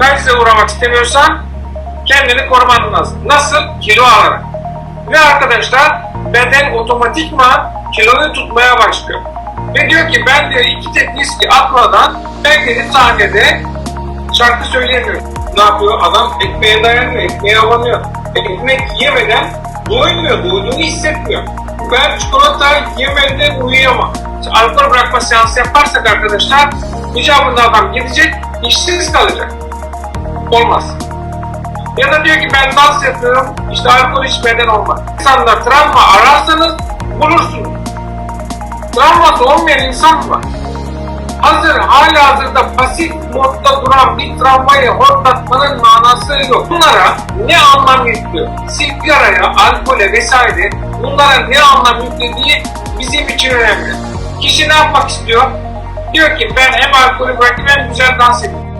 Bensize uğramak istemiyorsan kendini koruman lazım. Nasıl? Kilo alarak. Ve arkadaşlar beden otomatikman kiloyu tutmaya başlıyor. Ve diyor ki ben diyor iki tek viski atmadan ben dedi sahnede şarkı söyleyemiyorum. Ne yapıyor? Adam ekmeğe dayanıyor, ekmeğe abanıyor. Ekmek yemeden doymuyor, doyduğunu hissetmiyor. Ben çikolata yemeden uyuyamam. İşte alkol bırakma seansı yaparsak arkadaşlar icabında adam gidecek, işsiz kalacak. Olmaz. Ya da diyor ki ben dans yapıyorum, işte alkol içmeden olmaz. İnsanlar travma ararsanız bulursunuz. Travması olmayan insan var? Hazır, hala hazırda pasif modda duran bir travmayı horlatmanın manası yok. Bunlara ne anlam yüklüyor? Sigaraya, alkole vesaire bunlara ne anlam yüklediği bizim için önemli. Kişi ne yapmak istiyor? Diyor ki ben hem alkolü bırakayım hem güzel dans edeyim.